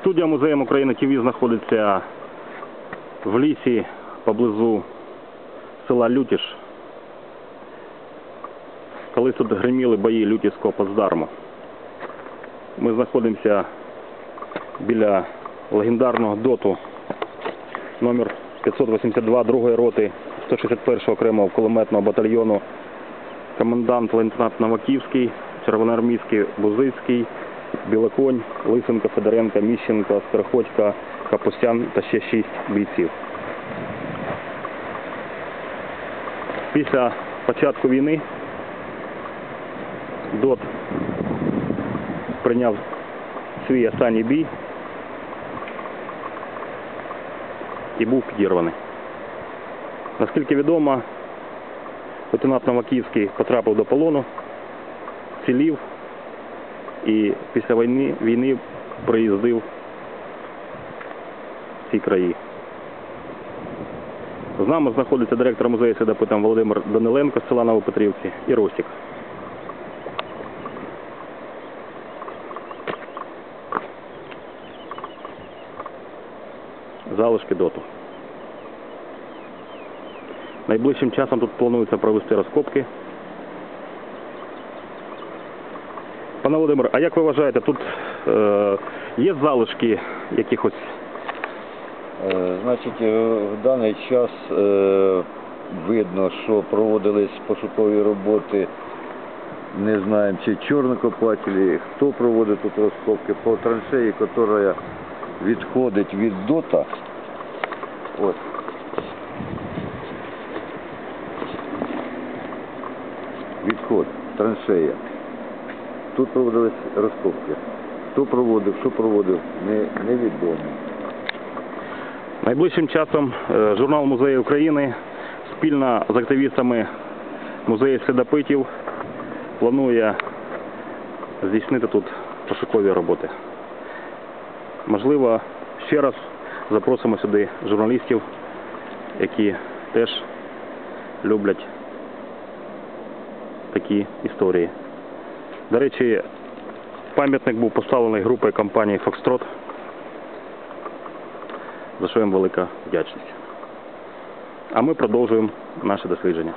Студія Музеєм України ТВ знаходиться в лісі поблизу села Лютіш. Колись тут гриміли бої Лютівського плацдарму. Ми знаходимося біля легендарного доту номер 582 другої роти 161 окремого кулеметного батальйону комендант лейтенант Новаківський, червоноармійський Бузицький, Білоконь, Лисенко, Федоренко, Міщенко, Стерходько, Капустян та ще шість бійців. Після початку війни ДОТ прийняв свій останній бій і був підірваний. Наскільки відомо, лейтенант Новаківський потрапив до полону, цілів і після війни, війни приїздив в ці краї. З нами знаходиться директор музею Свідопитам Володимир Даниленко з села Новопетрівці і Ростік. Залишки доту. Найближчим часом тут планується провести розкопки. Пане Володимир, а як ви вважаєте, тут е, є залишки якихось Е, Значить, е, в даний час е, видно, що проводились пошукові роботи. Не знаємо, чи чорнокопателі, хто проводить тут розкопки по траншеї, яка відходить від дота. От. Відход, траншея. Тут проводились розкопки. Хто проводив, що проводив, не, невідомо. Найближчим часом е, журнал Музею України спільно з активістами музею слідопитів планує здійснити тут пошукові роботи. Можливо, ще раз запросимо сюди журналістів, які теж люблять такі історії. До речі, пам'ятник був поставлений групою компанії Фокстрот за що їм велика вдячність. А ми продовжуємо наше дослідження.